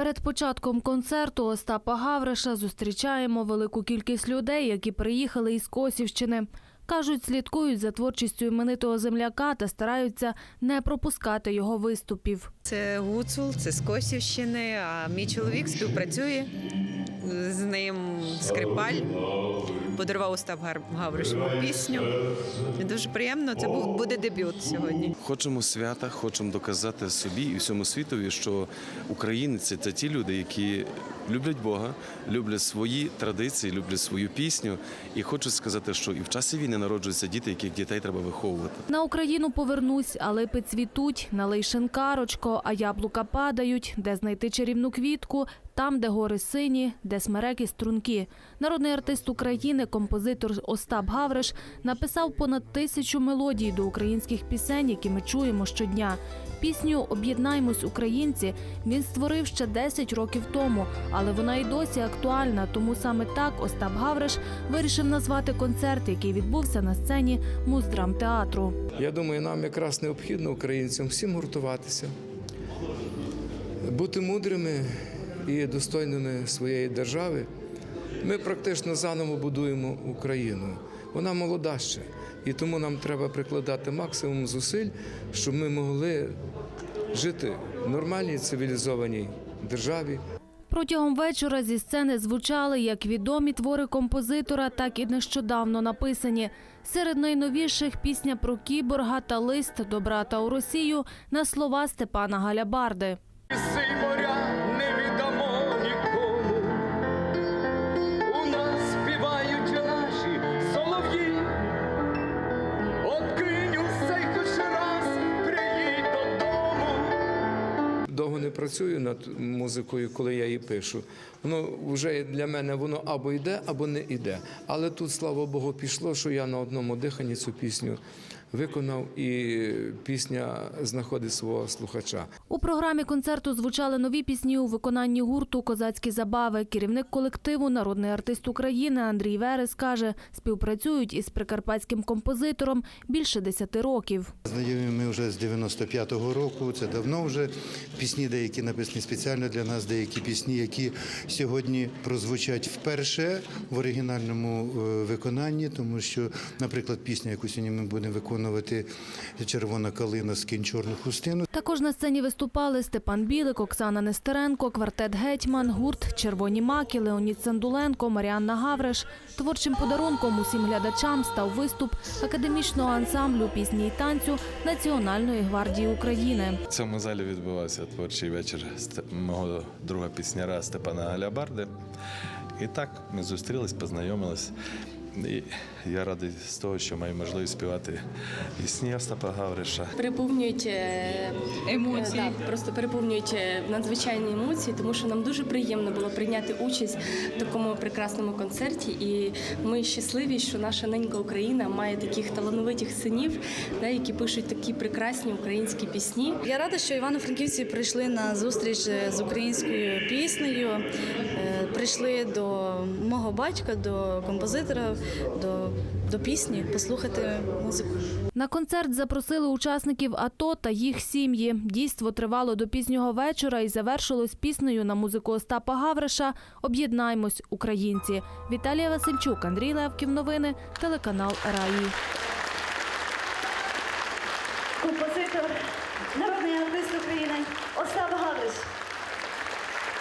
Перед початком концерту Остапа Гавриша зустрічаємо велику кількість людей, які приїхали із Косівщини. Кажуть, слідкують за творчістю іменитого земляка та стараються не пропускати його виступів. Це Гуцул, це з Косівщини, а мій чоловік співпрацює з ним скрипаль. Подарував Остап Гавриш пісню. Дуже приємно. Це буде дебют сьогодні. Хочемо свята, хочемо доказати собі і всьому світові, що українці це ті люди, які люблять Бога, люблять свої традиції, люблять свою пісню. І хочу сказати, що і в часі війни народжуються діти, яких дітей треба виховувати. На Україну повернусь, а липи цвітуть, налий шинкарочко, а яблука падають. Де знайти чарівну квітку? Там, де гори сині, де смереки струнки. Народний артист України, композитор Остап Гавриш написав понад тисячу мелодій до українських пісень, які ми чуємо щодня. Пісню Об'єднаймось українці він створив ще 10 років тому, але вона і досі актуальна. Тому саме так Остап Гавриш вирішив назвати концерт, який відбувся на сцені муздрамтеатру. Я думаю, нам якраз необхідно українцям всім гуртуватися, бути мудрими і достойними своєї держави. Ми практично заново будуємо Україну. Вона молода ще, і тому нам треба прикладати максимум зусиль, щоб ми могли жити в нормальній цивілізованій державі. Протягом вечора зі сцени звучали як відомі твори композитора, так і нещодавно написані. Серед найновіших пісня про кіборга та лист до брата у Росію на слова Степана Галябарди. Green працюю над музикою, коли я її пишу. Воно вже для мене воно або йде, або не йде. Але тут, слава Богу, пішло, що я на одному диханні цю пісню виконав, і пісня знаходить свого слухача. У програмі концерту звучали нові пісні у виконанні гурту Козацькі забави. Керівник колективу, народний артист України Андрій Верес каже, співпрацюють із прикарпатським композитором більше десяти років. Знайомі ми вже з 95-го року. Це давно вже пісні, деякі написані спеціально для нас, деякі пісні, які сьогодні прозвучать вперше в оригінальному е, виконанні, тому що, наприклад, пісня, яку сьогодні ми будемо виконувати Червона калина скинь чорну хустину. Також на сцені виступали Степан Білик, Оксана Нестеренко, квартет Гетьман, гурт Червоні маки, Леонід Сандуленко, Маріанна Гавриш. Творчим подарунком усім глядачам став виступ академічного ансамблю пісні й танцю Національної гвардії України. В цьому залі відбувався творчий вечір мого друга пісняра Степана Галябарди. І так ми зустрілись, познайомились. І я радий з того, що маю можливість співати пісні Остапа Гавриша. переповнюють е, емоції. так, просто переповнюють е, надзвичайні емоції, тому що нам дуже приємно було прийняти участь в такому прекрасному концерті. І ми щасливі, що наша ненька Україна має таких талановитих синів, да, які пишуть такі прекрасні українські пісні. Я рада, що івано-франківці прийшли на зустріч е, з українською піснею, е, прийшли до мого батька, до композитора, до, до пісні, послухати музику. На концерт запросили учасників АТО та їх сім'ї. Дійство тривало до пізнього вечора і завершилось піснею на музику Остапа Гавриша Об'єднаймось, українці. Віталія Васильчук, Андрій Левків. Новини, телеканал Раї. композитор, народний артист України Остап Гавриш.